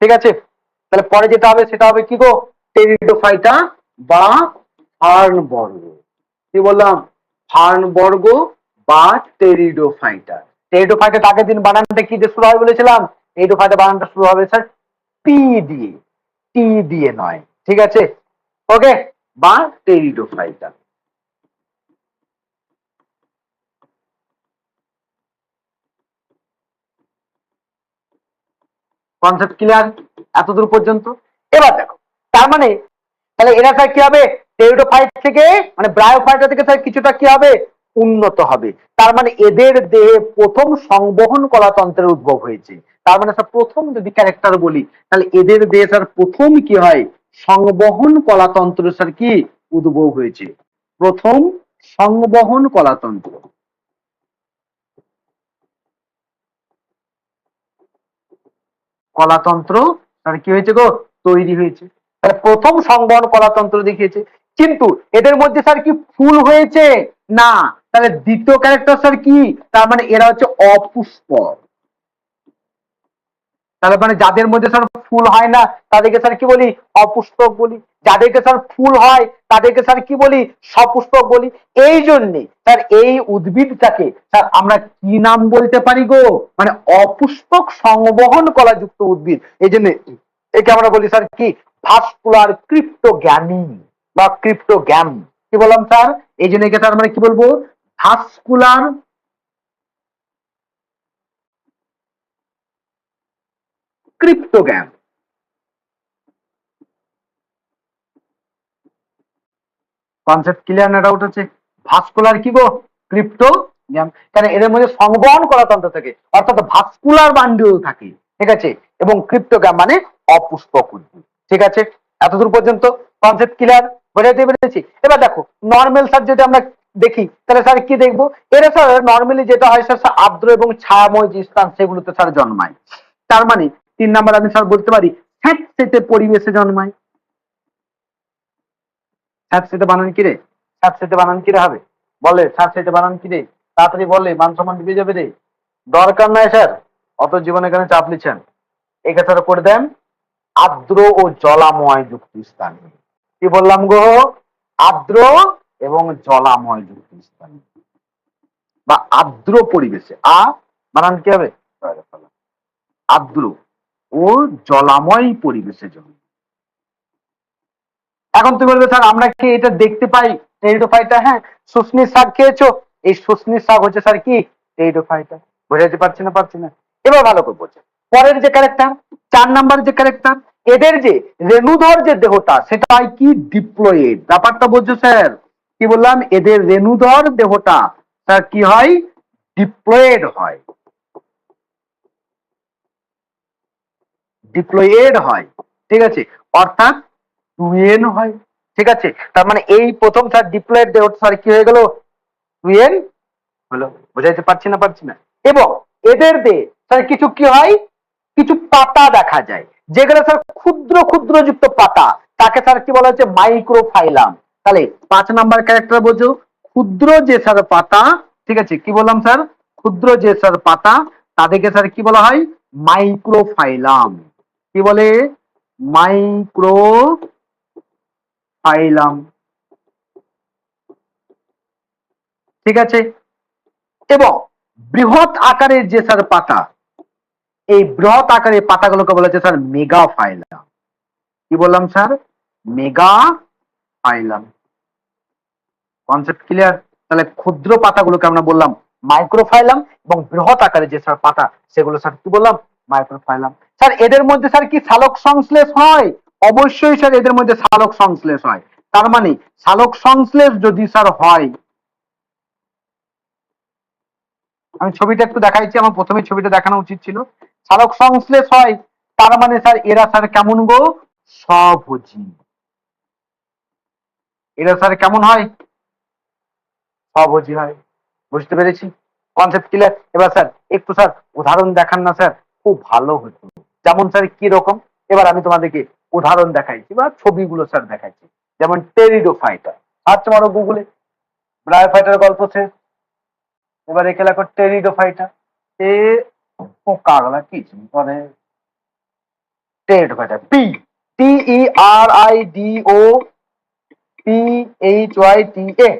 ঠিক আছে? তাহলে পরে যেটা হবে সেটা হবে কি গো? টেরিডোফাইটা বা ফার্ন বর্গ কি বললাম? ফার্ন বর্গ বা টেরিডোফাইটা। টেরিডোফাইটা আগের দিন বানানটা কি দিয়ে শুরু হয় বলেছিলাম? টেরিডোফাইটা বানানটা শুরু হবে স্যার পি দিয়ে। টি দিয়ে নয়। ঠিক আছে? ওকে বা টেরিডোফাইটা। কনসেপ্ট ক্লিয়ার এতদূর পর্যন্ত? এবার দেখো, তার মানে তাহলে এরা স্যার কি হবে? টেরিডোফাইট থেকে মানে ব্রায়োফাইটা থেকে স্যার কিছুটা কি হবে? উন্নত হবে। তার মানে এদের দেহে প্রথম সংবহন কলাতন্ত্রের উদ্ভব হয়েছে। তার মানে স্যার প্রথম যদি ক্যারেক্টার বলি, তাহলে এদের দেহে স্যার প্রথম কি হয়? সংবহন কলাতন্ত্র স্যার কি? উদ্ভব হয়েছে। প্রথম সংবহন কলাতন্ত্র কলাতন্ত্র মানে কি হয়েছে গো? তৈরি হয়েছে। প্রথম সংবহন কলাতন্ত্র দেখিয়েছে। কিন্তু এদের মধ্যে স্যার কি ফুল হয়েছে? না। তাহলে দ্বিতীয় ক্যারেক্টার স্যার কি? তার মানে এরা হচ্ছে অপুষ্পক। তাহলে মানে যাদের মধ্যে স্যার ফুল হয় না, তাদেরকে স্যার কি বলি? অপুষ্পক বলি। যাদেরকে স্যার ফুল হয়, তাদেরকে স্যার কি বলি? সপুষ্পক বলি। এই জন্যে স্যার এই উদ্ভিদটাকে স্যার আমরা কি নাম বলতে পারি গো? মানে অপুষ্পক সংবহন কলাযুক্ত উদ্ভিদ। এই জন্য একে আমরা বলি স্যার কি? ভাস্কুলার ক্রিপ্টোগ্যামি বা ক্রিপ্টোগ্যাম কি বললাম স্যার এই জন্য একে স্যার মানে কি বলব? ভাস্কুলার ক্রিপ্টোগ্যাম কনসেপ্ট ক্লিয়ার না ডাউট আছে? ভাস্কুলার কি গো? ক্রিপ্টো গ্যাম কারণ এদের মধ্যে সংবহন করা তন্ত্র থাকে। অর্থাৎ ভাস্কুলার বান্ডিল থাকে। ঠিক আছে? এবং ক্রিপ্টোগ্যাম মানে অপুষ্পক ঠিক আছে? এতদূর পর্যন্ত কনসেপ্ট ক্লিয়ার বোঝাতে পেরেছি? এবার দেখো নর্মাল স্যার যদি আমরা দেখি, তাহলে স্যার কি দেখব? এরা স্যার নর্মালি যেটা হয় স্যার আর্দ্র এবং ছায়াময় যে স্থান, সেগুলোতে স্যার জন্মায়। তার মানে তিন নাম্বার আমি স্যার বলতে পারি, স্যাঁতসেতে পরিবেশে জন্মায়। স্যাঁতসেতে বানান কি রে? স্যাঁতসেতে বানান কি রে হবে? বলে, স্যাঁতসেতে বানান কি রে? তাড়াতাড়ি বললে মান সম্মান ডুবে যাবে রে। দরকার নাই, স্যার। অত জীবনে এখানে চাপ নিচ্ছেন। একে স্যার করে দেন, আর্দ্র ও জলাময় যুক্ত স্থান কি বললাম গো? আর্দ্র এবং জলাময় যুক্ত স্থান বা আর্দ্র পরিবেশে। আ, বানান কি হবে? আর্দ্র। ও জলাময় পরিবেশে জন্ম। এখন তুমি বলবে, স্যার, আমরা কি এটা দেখতে পাই? টেরিডোফাইটা হ্যাঁ। শুষ্নির শাক খেয়েছো? এই শুষ্নির শাক হচ্ছে, স্যার, কি? টেরিডোফাইটা। বোঝাতে পারছি না পারছি না। এবার ভালো করে বোঝে। পরের যে ক্যারেক্টার চার নাম্বার যে ক্যারেক্টার এদের যে রেণুধর যে দেহটা সেটা হয় কি ডিপ্লয়েড ব্যাপারটা বুঝছ স্যার। কি বললাম? এদের রেণুধর দেহটা স্যার, কি হয়? ডিপ্লয়েড হয়। ডিপ্লয়েড হয়, ঠিক আছে? অর্থাৎ টুয়েন হয়, ঠিক আছে? তার মানে এই প্রথম স্যার ডিপ্লয়েড স্যার কি হয়ে গেল? টুয়েন হলো, বোঝাইতে পারছি না পারছি না? এবং এদের দে স্যার কিছু কি হয়? কিছু পাতা দেখা যায়, যেগুলো স্যার ক্ষুদ্র ক্ষুদ্র যুক্ত পাতা, তাকে স্যার কি বলা হচ্ছে? মাইক্রোফাইলাম তাহলে পাঁচ নাম্বার ক্যারেক্টার বোঝো, ক্ষুদ্র যে স্যার পাতা, ঠিক আছে? কি বললাম স্যার ক্ষুদ্র যে স্যার পাতা, তাদেরকে স্যার কি বলা হয়? মাইক্রোফাইলাম কি বলে? মাইক্রো ফাইলাম ঠিক আছে? এবং বৃহৎ আকারের যে স্যার পাতা, এই বৃহৎ আকারের পাতাগুলোকে বলা হচ্ছে স্যার মেগা ফাইলাম কি বললাম sir? Mega phylum concept clear তাহলে ক্ষুদ্র পাতাগুলোকে আমরা বললাম মাইক্রোফাইলাম এবং বৃহৎ আকারে যে স্যার পাতা, সেগুলো স্যার কি বললাম? মাইক্রোফাইলাম। স্যার, এদের মধ্যে স্যার কি সালোক সংশ্লেষ হয়? অবশ্যই স্যার, এদের মধ্যে সালোক সংশ্লেষ হয়। তার মানে সালোক সংশ্লেষ যদি স্যার হয়, আমি ছবিটা একটু দেখাইছি, আমার প্রথমে ছবিটা দেখানো উচিত ছিল। সালোক সংশ্লেষ হয়, তার মানে স্যার, এরা স্যার কেমন গো? স্বভোজী। এরা স্যার কেমন হয়? স্বভোজী হয়। বুঝতে পেরেছি? কনসেপ্ট ক্লিয়ার এবার স্যার, একটু স্যার, উদাহরণ দেখান না স্যার। খুব ভালো হতো। যেমন স্যার কি রকম এবার আমি তোমাদেরকে উদাহরণ দেখাইছি বা ছবিগুলো স্যার দেখাইছি। যেমন টেরিডোফাইটার সার্চ মারো গুগলে ব্রায় ফাইটার গল্প শেষ এবার একে লেখো টেরিডোফাইটার এ ও কাগলা কি pterido pteridophyta P T E R I D O P H Y T A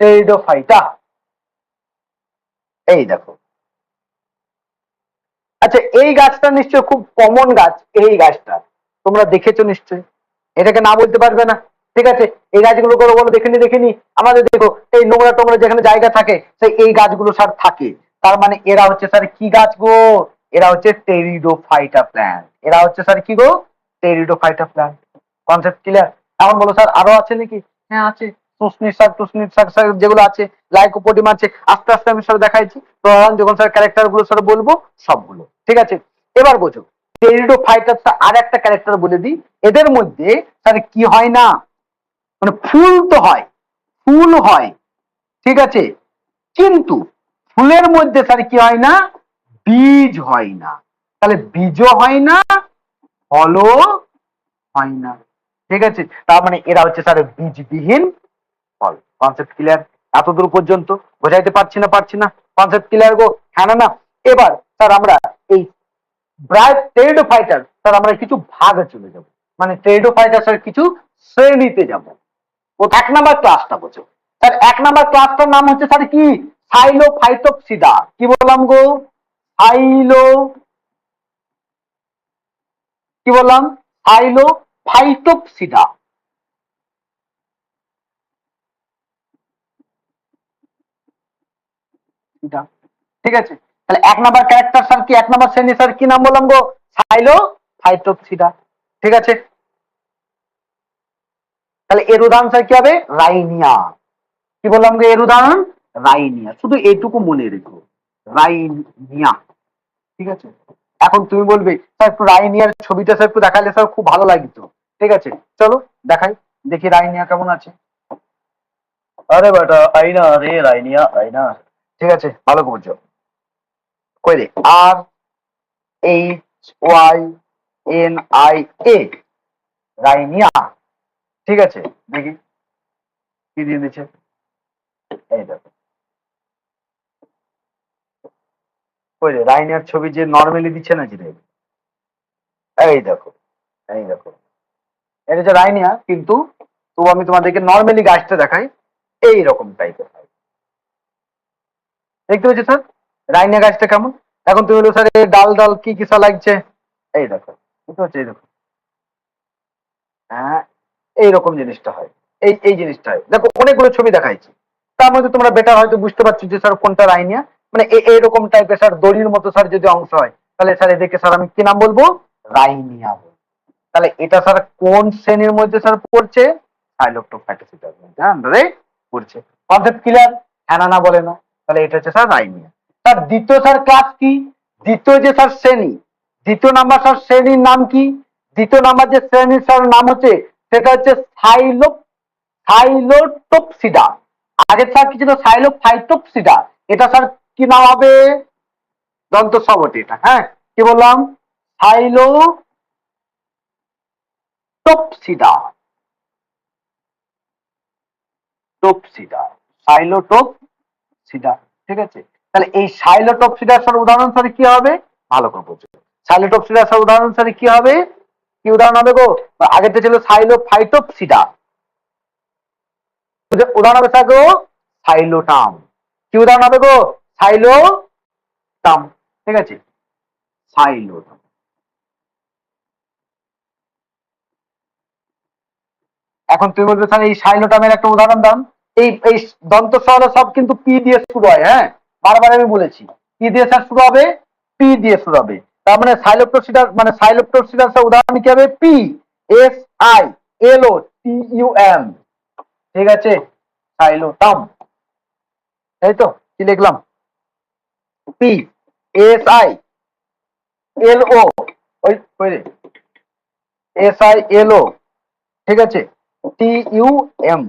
pteridophyta এই দেখো। আচ্ছা এই গাছটা নিশ্চয় খুব কমন গাছ এই গাছটা। তোমরা দেখেছ নিশ্চয়ই। এটাকে না বলতে পারবে না। ঠিক আছে? এই গাছগুলো করে বলো দেখিনি দেখিনি আমাদের দেখো এই নোংরা টোংরা যেখানে জায়গা থাকে সেই এই গাছগুলো স্যার থাকে। তার মানে এরা হচ্ছে স্যার কি গাছ গো? এরা হচ্ছে টেরিডোফাইটা প্ল্যান্ট এরা হচ্ছে স্যার কি গো? টেরিডোফাইটা প্ল্যান্ট কনসেপ্ট ক্লিয়ার এখন বলো স্যার আরও আছে নাকি? হ্যাঁ আছে। সুস্মির শাক টুসমির শাক স্যার যেগুলো আছে লাইকোপোডিম আছে। আস্তে আস্তে আমি স্যার দেখাইছি। তো যখন স্যার ক্যারেক্টারগুলো স্যার বলব সবগুলো। ঠিক আছে? এবার বোঝো টেরিডোফাইটার আর একটা ক্যারেক্টার বলে দিই। এদের মধ্যে স্যার কি হয় না? মানে ফুল তো হয়, ফুল হয়, ঠিক আছে? কিন্তু ফুলের মধ্যে স্যার কি হয় না? বীজ হয় না। তাহলে বীজও হয় না, ফলও হয় না, ঠিক আছে? তার মানে এরা হচ্ছে স্যার বীজবিহীন ফল। কনসেপ্ট ক্লিয়ার এতদূর পর্যন্ত বোঝাইতে পারছি না পারছি না? কনসেপ্ট ক্লিয়ার গো? হ্যাঁ না এবার স্যার আমরা এই ব্রাইট ট্রেডো ফাইটার স্যার আমরা কিছু ভাগে চলে যাব। মানে ট্রেডো ফাইটার স্যার কিছু শ্রেণীতে যাব। ও এক নাম্বার ক্লাসটা বোঝো স্যার, এক নাম্বার ক্লাসটার নাম হচ্ছে, স্যার, কি? সাইলো ফাইটোপসিডা কি বললাম গো? সাইলো কি বললাম? সাইলো ফাইটোপসিডা ঠিক আছে? তাহলে এক নাম্বার ক্যারেক্টার স্যার কি? এক নাম্বার শ্রেণি স্যার কি নাম বললাম গো? সাইলো ফাইটোপসিডা ঠিক আছে? তাহলে এর উদাহরণ স্যার কি হবে? রাইনিয়া। কি বললাম গো এর উদাহরণ রাইনিয়া। শুধু এইটুকু মনে রেখো। রাইনিয়া। ঠিক আছে? এখন তুমি বলবে, স্যার, একটু রাইনিয়ার ছবিটা স্যার একটু দেখালে স্যার খুব ভালো লাগিত। ঠিক আছে? চলো, দেখাই। দেখি রাইনিয়া কেমন আছে। আরে বেটা আইনা রে, রাইনিয়া আইনা ঠিক আছে? ভালো করছ। কই রে R H Y N I A rhynia ঠিক আছে, দেখি কি দিয়ে দিচ্ছে। এই দেখো। রে রাইনিয়ার ছবি যে নর্মালি দিচ্ছে না যে এই দেখো এই দেখো। এটা হচ্ছে রাইনিয়া কিন্তু তবু আমি তোমাদেরকে নর্মালি গাছটা দেখাই এই রকম টাইপের দেখতে পেয়েছ স্যার? রাইনা গাছটা কেমন? এখন তুমি বলো, স্যার এই ডাল ডাল কি কিসা লাগছে? এই দেখো বুঝতে পারছ এই দেখো। হ্যাঁ এইরকম জিনিসটা হয়। এই এই জিনিসটা হয়। দেখো, অনেকগুলো ছবি দেখাইছি। তার মধ্যে তোমরা বেটার হয়তো বুঝতে পারছ যে, স্যার, কোনটা রাইনিয়া? মানে এইরকম টাইপের স্যার, দড়ির মতো, স্যার, যদি অংশ হয়, তাহলে, স্যার, এদেরকে, স্যার, আমি কি নাম বলব? রাইনিয়া তাহলে এটা, স্যার, কোন শ্রেণির মধ্যে, স্যার, পড়ছে? পড়ছে। কনসেপ্ট ক্লিয়ার হ্যাঁ না না, বলে না। তাহলে এটা হচ্ছে, স্যার, রাইনিয়া। স্যার দ্বিতীয় স্যার ক্লাস কি? দ্বিতীয় যে স্যার শ্রেণি, দ্বিতীয় নাম্বার স্যার শ্রেণির নাম কি? দ্বিতীয় নাম্বার যে শ্রেণির স্যার নাম হচ্ছে, সেটা হচ্ছে সাইলো সাইলোটোপসিডা। আগে স্যার কি ছিল? সাইলো ফাইটোপসিডা এটা স্যার কি নাম হবে? দন্ত সবটি এটা হ্যাঁ? কি বললাম? সাইলো টোপসিডা। টোপসিডা সাইলোটোপ সিডা ঠিক আছে? তাহলে এই সাইলোটপসিডার স্যার উদাহরণ স্যার কি হবে? ভালো করে বুঝো সাইলোটপসিডার স্যার উদাহরণ স্যার কি হবে? কি উদাহরণ হবে গো? আগেরটা ছিল সাইলোফাইটোপসিডা। উদাহরণ হবে গো, সাইলোটাম। কি উদাহরণ হবে গো? সাইলোটাম। ঠিক আছে? সাইলোটাম। এখন তুমি বলবে স্যার, এই সাইলোটামের একটা উদাহরণ দাম এই এই দন্ত সহ সব কিন্তু পি দিয়ে শুরু হয় হ্যাঁ? বারবার আমি বলেছি কি দিয়ে স্যার শুরু হবে পি দিয়ে শুরু হবে। তার মানে সাইলোপ্টোসিডার মানে সাইলোপ্টোসিডার স্যার উদাহরণ কি হবে? P S I L O T U M ঠিক আছে? সাইলোটাম এই তো, কি লিখলাম? P S I L O ওই এস আই এল ও ঠিক আছে? টি ইউ এম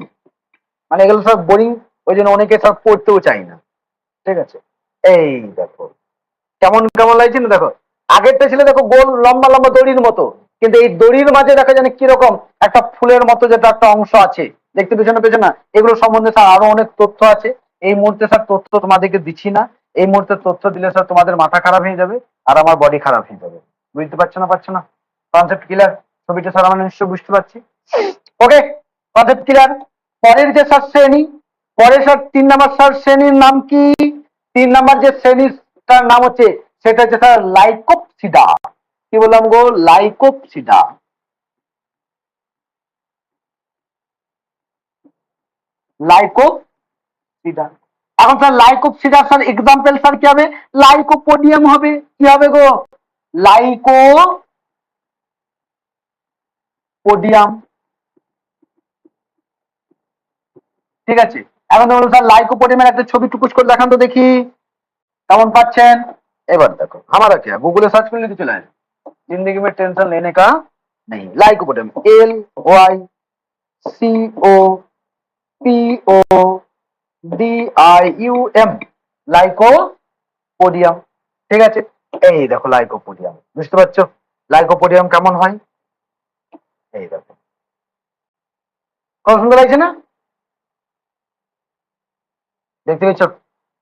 মানে এগুলো সব বোরিং ওই জন্য অনেকে সব পড়তেও চায় না। ঠিক আছে? এই দেখো। কেমন কেমন লাগছে না দেখো? আগেরটা ছিল দেখো গোল, লম্বা লম্বা দড়ির মতো। কিন্তু এই দড়ির মাঝে দেখা যায় কীরকম একটা ফুলের মতো যেটা একটা অংশ আছে। দেখতে পেছনে পেছনে এগুলো সম্বন্ধে স্যার আরও অনেক তথ্য আছে। এই মুহূর্তে স্যার তথ্য তোমাদেরকে দিচ্ছি না। এই মুহূর্তে তথ্য দিলে স্যার তোমাদের মাথা খারাপ হয়ে যাবে আর আমার বডি খারাপ হয়ে যাবে। বুঝতে পারছ না পারছ না? কনসেপ্ট ক্লিয়ার ছবিটা স্যার আমরা নিশ্চয় বুঝতে পারছি। ওকে কনসেপ্ট ক্লিয়ার পরের যে স্যার শ্রেণি পরের স্যার তিন নাম্বার স্যার শ্রেণির নাম কি? তিন নাম্বার যে শ্রেণীটার নাম হচ্ছে, সেটা হচ্ছে স্যার লাইকোপসিডা। কি বললাম গো? লাইকোপসিডা। লাইকোপসিডা। এখন sir Lycopsida sir example sir কি হবে? লাইকোপোডিয়াম হবে। কি হবে গো? লাইকো পোডিয়াম ঠিক আছে? এখন ধরুন স্যার লাইকোপোডিয়ামের একটা ছবি টুকুস করে দেখান তো দেখি কেমন পাচ্ছেন এবার দেখো हमारा क्या गूगल सर्च कर लेते चला है जिंदगी में टेंशन लेने का नहीं lycopodium L Y C O P O D I U M lycopodium ঠিক আছে এই দেখো লাইকোপোডিয়াম বুঝতে পারছো লাইকোপোডিয়াম কেমন হয় এই দেখো কত সুন্দর লাগছে না দেখতে পেয়েছ?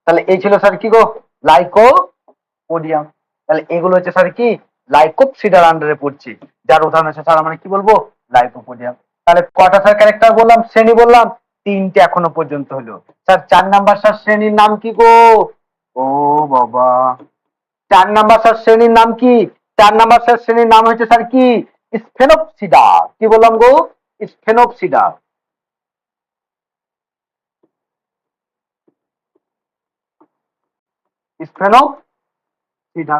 তাহলে এই ছিল স্যার কি গো? লাইকোপোডিয়াম। তাহলে এগুলো হচ্ছে স্যার কি? লাইকোপসিডার আন্ডারে পড়ছে। যার উদাহরণ আছে স্যার আমরা কি বলব? লাইকোপোডিয়াম। তাহলে কটা স্যার ক্যারেক্টার বললাম? শ্রেণি বললাম? তিনটে এখনও পর্যন্ত হলো। স্যার, চার নাম্বার স্যার শ্রেণির নাম কি গো? ও বাবা। চার নাম্বার স্যার শ্রেণির নাম কি? চার নাম্বার স্যার শ্রেণির নাম হচ্ছে স্যার কি? স্ফেনোপসিডা কি বললাম গো? স্ফেনোপসিডা স্ফেনোপসিডা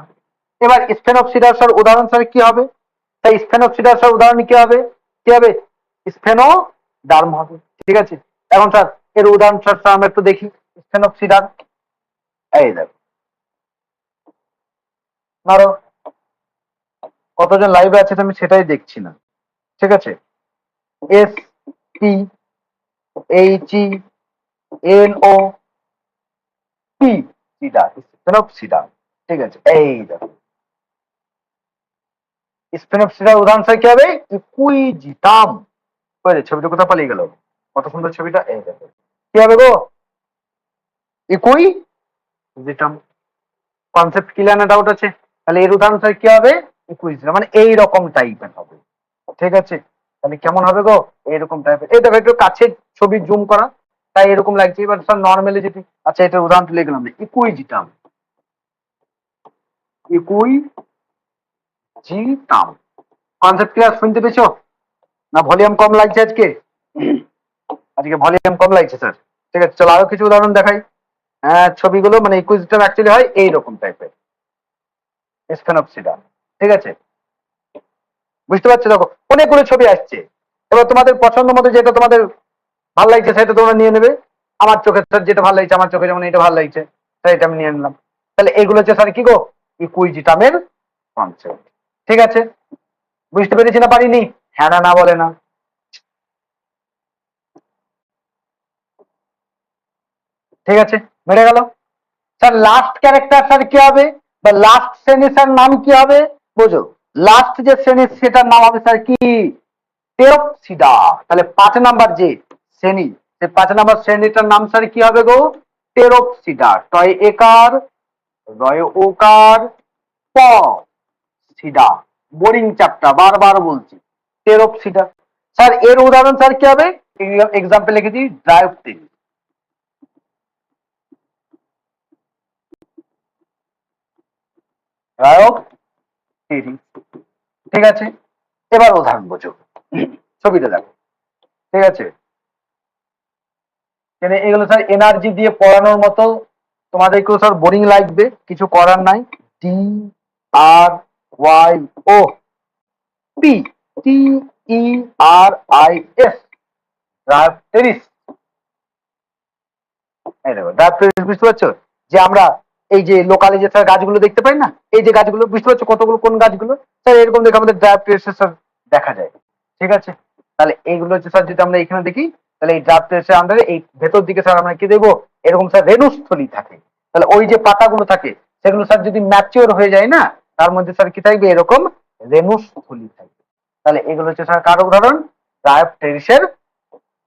এবার স্ফেনোপসিডার স্যার উদাহরণ স্যার কি হবে? তাই স্ফেনোপসিডার স্যার উদাহরণ কি হবে? কি হবে? স্ফেনো ডার্ম হবে। ঠিক আছে? এখন স্যার, এর উদাহরণ স্যার আমরা একটু দেখি। স্ফেনোপসিডার এই দেখো। ধরো কতজন লাইভে আছে আমি সেটাই দেখছি না। ঠিক আছে? S, T, H, E N O, P. সিডা স্পেনোপসিডা ঠিক আছে, এই দেখো। উদাহরণ কি হবে? ছবিটা পালিয়ে গেল? কত সুন্দর ছবিটা, এই দেখো। কি হবে গো? ইকুই কনসেপ্ট ক্লিয়ার না ডাউট আছে? তাহলে এর উদাহরণ স্যার কি হবে? ইকুইজিটাম মানে এই রকম টাইপের হবে। ঠিক আছে? তাহলে কেমন হবে গো? এইরকম টাইপের এই দেখো, একটু কাছের ছবি জুম করা। তাই এরকম লাগছে, এবার স্যার নর্মালি যেটি আচ্ছা এটার উদাহরণ লিখলাম Equisetum Equisetum concept clear শুনতে পেয়েছ? না ভলিউম কম লাগছে আজকে? আজকে ভলিউম কম লাগছে স্যার ঠিক আছে, চলো আরও কিছু উদাহরণ দেখাই। হ্যাঁ ছবিগুলো মানে ইকুইজিটাম অ্যাকচুয়ালি হয়, এইরকম টাইপের স্পেনোপসিডা ঠিক আছে? বুঝতে পারছ? দেখো, অনেকগুলো ছবি আসছে। এবার তোমাদের পছন্দ মতো যেটা তোমাদের ভালো লাগছে সেটা তোমরা নিয়ে নেবে। আমার চোখে স্যার যেটা ভালো লাগছে, আমার চোখে যেমন এটা ভালো লাগছে তাই এটা আমি নিয়ে নিলাম। তাহলে এগুলো হচ্ছে স্যার কি গো? ইকুইজিটামের কনসেপ্ট ঠিক আছে? বুঝতে পেরেছি না পারিনি? হ্যাঁ না না বলে না। ঠিক আছে? বেড়ে গেল? স্যার লাস্ট ক্যারেক্টার স্যার কি হবে? বা লাস্ট শ্রেণি স্যার নাম কি হবে? বোঝো। লাস্ট যে শ্রেণি সেটার নাম হবে স্যার কি? টেরোপসিডা তাহলে পাঁচ নাম্বার যে শ্রেণি। সে পাঁচ নাম্বার শ্রেণীটার নাম স্যার কি হবে গো? টেরোপসিডা টয় একার, রয় ওকার, প সিডা বোরিং চ্যাপ্টার বারবার বলছি। টেরোপসিডা স্যার এর উদাহরণ স্যার কি হবে? এক্সাম্পল লিখেছি ড্রাইভ তেল গায়ক তিরি ঠিক আছে? এবার উদাহরণ বোঝো। ছবিটা দেখো। ঠিক আছে? এখানে এগুলো স্যার এনার্জি দিয়ে পড়ানোর মতো তোমাদের তোমাদেরকেও স্যার বোরিং লাগবে, কিছু করার নাই। T R Y O P T E R I S Dryopteris এই দেখো ডায়াবেটিস বুঝতে পারছ? যে আমরা এই যে লোকালে যে স্যার গাছগুলো দেখতে পাই না, এই যে গাছগুলো, বুঝতে পারছ কতগুলো, কোন গাছগুলো? স্যার এরকম দেখে আমাদের ডায়াবেটিস স্যার দেখা যায়। ঠিক আছে? তাহলে এইগুলো হচ্ছে স্যার যদি আমরা এখানে দেখি তাহলে এই ডায়াবেটিসের আন্ডারে এই ভেতর দিকে স্যার আমরা কি দেখব? এরকম স্যার রেণুস্থলী থাকে। তাহলে ওই যে পাতাগুলো থাকে, সেগুলো স্যার যদি ম্যাচিওর হয়ে যায় না, তার মধ্যে স্যার কি থাকবে? এরকম রেণুস্থলী থাকবে। তাহলে এগুলো হচ্ছে স্যার কার উদাহরণ? ডায়াবেটিসের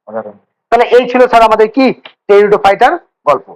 উদাহরণ। তাহলে এই ছিল স্যার আমাদের কি? টেরিডোফাইটার গল্প।